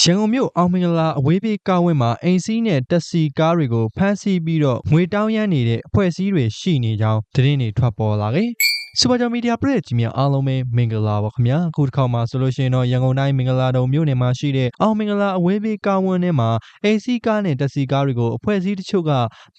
ရန်ကုန်မြို့အောင်မင်္ဂလာအဝေးပြေးကားဝင်းမှာအိမ်စီးနဲ့တက်စီကားတွေကိုဖမ်းဆီးပြီးတော့ငွေတောင်းရမ်းနေတဲ့အဖွဲ့အစည်းတွေရှိနေကြောင်းသတင်းတွေထွက်ပေါ်လာခဲ့။ စူပါဂျာမီဒီယာပရိသတ်ကြီးများအားလုံးပဲမင်္ဂလာပါခင်ဗျာအခုတစ်ခေါက်မှာဆိုလို့ရှိရင်တော့ရန်ကုန်တိုင်းမင်္ဂလာတုံမြို့နယ်မှာရှိတဲ့အောင်မင်္ဂလာအဝေးပြေးကားဝင်းထဲမှာအိမ်စီးကားနဲ့တက်စီကားတွေကိုအဖွဲ့အစည်းတချို့က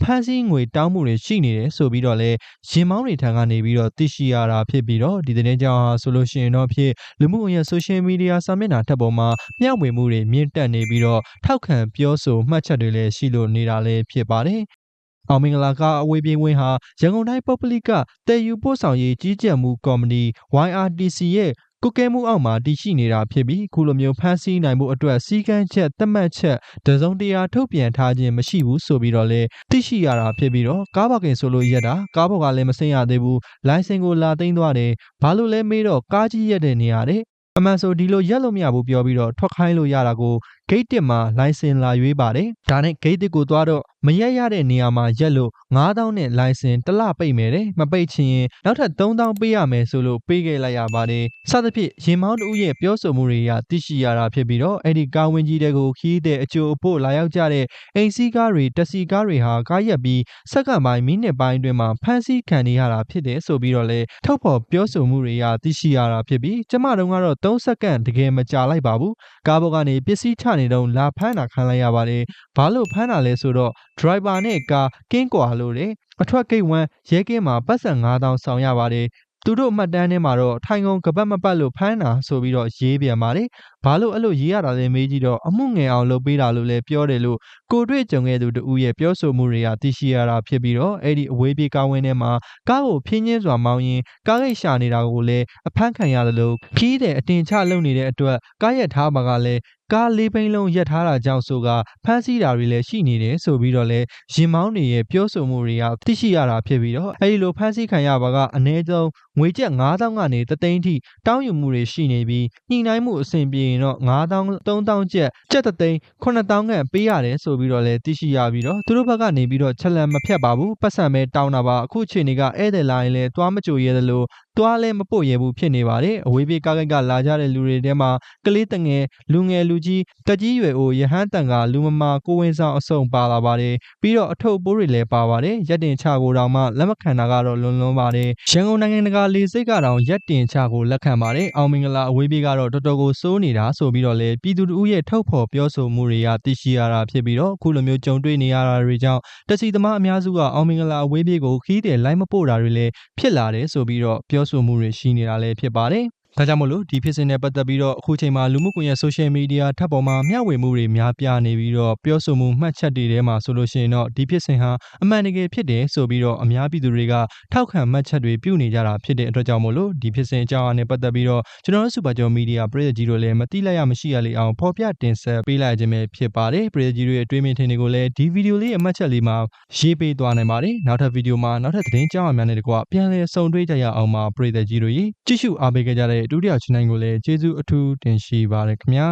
ဖမ်းဆီးငွေတောင်းမှုတွေရှိနေတယ်ဆိုပြီးတော့လဲရင်မောင်းတွေထံကနေပြီးတော့သိရှိရတာဖြစ်ပြီးတော့ဒီသတင်းကြောင့်ဟာဆိုလို့ရှိရင်တော့ဖြစ်လူမှုကွန်ရက်ဆိုရှယ်မီဒီယာစာမျက်နှာထပ်ပေါ်မှာမျှဝေမှုတွေမြင့်တက်နေပြီးတော့ထောက်ခံပြောဆိုမှတ်ချက်တွေလည်းရှိလို့နေတာလည်းဖြစ်ပါတယ်။ အောင်မင်္ဂလာကအဝေးပြေးဝင်းဟာရန်ကုန်တိုင်းပုပ္ပလိကတည်ယူပို့ဆောင်ရေးကြီးကြပ်မှုကော်မတီ YRTC ရဲ့ကုကဲမှုအောက်မှာတည်ရှိနေတာဖြစ်ပြီးခုလိုမျိုးဖမ်းဆီးနိုင်မှုအတွက်စီကန်းချက်သတ်မှတ်ချက်တစုံတရာထုတ်ပြန်ထားခြင်းမရှိဘူးဆိုပြီးတော့လေသိရှိရတာဖြစ်ပြီးတော့ကားပါကင်ဆိုလို့ရက်တာကားဘော်ကလည်းမဆင်းရသေးဘူးလိုင်စင်ကိုလာသိမ်းသွားတယ်ဘာလို့လဲမေးတော့ကားကြီးရက်တဲ့နေရာတဲ့အမှန်ဆိုဒီလိုရက်လို့မရဘူးပြောပြီးတော့ထွက်ခိုင်းလို့ရတာကို ဂိတ်တစ်မှာလိုင်စင်လာရွေးပါတယ်ဒါနဲ့ဂိတ်တစ်ကိုသွားတော့မရက်ရတဲ့နေရာမှာရက်လို့9000နဲ့လိုင်စင်တစ်လပိတ်မယ်တဲ့မပိတ်ချင်ရင်နောက်ထပ်3000ပေးရမယ်ဆိုလို့ပေးခဲ့လိုက်ရပါတယ်စသဖြင့်ရင်မောင်းတူရဲ့ပြောဆိုမှုတွေကသိရှိရတာဖြစ်ပြီးတော့အဲ့ဒီကာဝင်းကြီးတဲ့ကိုခီးတဲ့အကျိုးအဖို့လာရောက်ကြတဲ့အိမ်စီးကားတွေတက်စီကားတွေဟာကားရက်ပြီးစက္ကန့်ပိုင်းမိနစ်ပိုင်းအတွင်းမှာဖမ်းဆီးခံနေရတာဖြစ်တယ်ဆိုပြီးတော့လေထုတ်ဖော်ပြောဆိုမှုတွေကသိရှိရတာဖြစ်ပြီးကျမတို့ကတော့3စက္ကန့်တကယ်မကြာလိုက်ပါဘူးကားဘောကနေပစ္စည်းချနေတော့လာဖမ်းတာခံလိုက်ရပါတယ်ဘာလို့ဖမ်းတာလဲဆိုတော့ driver နဲ့ကားကင်းကွာလို့လေအထွက်ဂိတ်ဝမ်းရဲကင်းမှာပတ်စံ9000ဆောင်ရပါတယ်သူတို့အမှတ်တမ်းထဲမှာတော့ထိုင်ကုန်ကပတ်မပတ်လို့ဖမ်းတာဆိုပြီးတော့ရေးပြန်ပါတယ်။ ဘာလို့အဲ့လိုရေးရတာလဲမေးကြည့်တော့အမှုငယ်အောင်လုပ်ပေးတာလို့လည်းပြောတယ်လို့ကိုတွေ့ကြုံခဲ့သူတူရဲ့ပြောဆိုမှုတွေကသိရှိရတာဖြစ်ပြီးတော့အဲ့ဒီအဝေးပြေးကားဝင်းထဲမှာကားကိုဖြင်းချင်းစွာမောင်းရင်ကားဂိတ်ရှာနေတာကိုလည်းအဖမ်းခံရတယ်လို့ခီးတဲ့အတင်ချလုပ်နေတဲ့အတွက်ကားရက်ထားပါကလည်းကားလေးပိန်းလုံးရက်ထားတာကြောင့်ဆိုကဖမ်းဆီးတာတွေလည်းရှိနေတယ်ဆိုပြီးတော့လည်းရင်မောင်းတွေရဲ့ပြောဆိုမှုတွေကသိရှိရတာဖြစ်ပြီးတော့အဲဒီလိုဖမ်းဆီးခံရပါကအနည်းဆုံးငွေကျပ်9000ကနေ3သိန်းထိတောင်းယူမှုတွေရှိနေပြီးညှိနှိုင်းမှုအဆင်ပြေရင်တော့9000 3000ကျပ်ကျပ်3သိန်း9000ခန့်ပေးရတယ်ဆိုပြီးတော့လည်းသိရှိရပြီးတော့သူတို့ဘက်ကနေပြီးတော့ချက်လက်မဖြတ်ပါဘူးပတ်စံပဲတောင်းတာပါအခုချိန်တွေကဧည့်သည်လာရင်လည်းတွားမကြိုရဲသလိုတွားလည်းမပို့ရဲဘူးဖြစ်နေပါတယ်အဝေးပြေးကားကိတ်ကလာကြတဲ့လူတွေထဲမှာကလေးတငယ်လူငယ်လူကြီးတက်ကြီးရွယ်အိုရဟန်းတန်ကလူမမာကိုဝင်းဆောင်အစုံပါလာပါတယ်ပြီးတော့အထုပ်ပိုးတွေလည်းပါပါတယ်ရက်တင်ချကိုတောင်မှလက်မခံတာကတော့လွန်လွန်းပါတယ်ရန်ကုန်နိုင်ငံတကာလေစိတ်ကတောင်ရက်တင်ချကိုလက်ခံပါတယ်အောင်မင်္ဂလာအဝေးပြေးကတော့တော်တော်ကိုစိုးနေတာဆိုပြီးတော့လေပြည်သူတို့ရဲ့ထုတ်ဖော်ပြောဆိုမှုတွေကသိရှိရတာဖြစ်ပြီးတော့အခုလိုမျိုးကြုံတွေ့နေရတာတွေကြောင့်တက်စီသမားအများစုကအောင်မင်္ဂလာအဝေးပြေးကိုခီးတယ်လိုက်မပို့တာတွေလည်းဖြစ်လာတယ်ဆိုပြီးတော့ပြောဆိုမှုတွေ ရှိနေတာလည်း ဖြစ်ပါတယ် ဒါကြောင့်မို့လို့ဒီဖြစ်စဉ်နဲ့ပတ်သက်ပြီးတော့အခုချိန်မှာလူမှုကွန်ရက်ဆိုရှယ်မီဒီယာထပ်ပေါ်မှာမျှဝေမှုတွေများပြားနေပြီးတော့ပြောဆိုမှုမှတ်ချက်တွေထဲမှာဆိုလို့ရှိရင်တော့ဒီဖြစ်စဉ်ဟာအမှန်တကယ်ဖြစ်တယ်ဆိုပြီးတော့အများပြည်သူတွေကထောက်ခံမှတ်ချက်တွေပြုနေကြတာဖြစ်တဲ့အတွက်ကြောင့်မို့လို့ဒီဖြစ်စဉ်အကြောင်းအရာနဲ့ပတ်သက်ပြီးတော့ကျွန်တော်တို့စူပါကျော်မီဒီယာပြည်သူကြီးတို့လည်းမတိလိုက်ရမရှိရလေအောင်ဖော်ပြတင်ဆက်ပေးလိုက်ခြင်းပဲဖြစ်ပါတယ်ပြည်သူကြီးတို့ရဲ့တွေးမြင်ထင်တွေကိုလည်းဒီဗီဒီယိုလေးရဲ့အမှတ်ချက်လေးမှာရေးပေးသွားနိုင်ပါတယ်နောက်ထပ်ဗီဒီယိုမှာနောက်ထပ်သတင်းကြောင်းအများနဲ့တကွပြန်လည်ဆုံတွေ့ကြရအောင်ပါပြည်သူကြီးတို့ကြီးကြည့်ရှုအားပေးကြတဲ့ဒုတိယချန်နယ်ကိုလည်း ကျေးဇူးအထူးတင်ရှိပါရခင်ဗျာ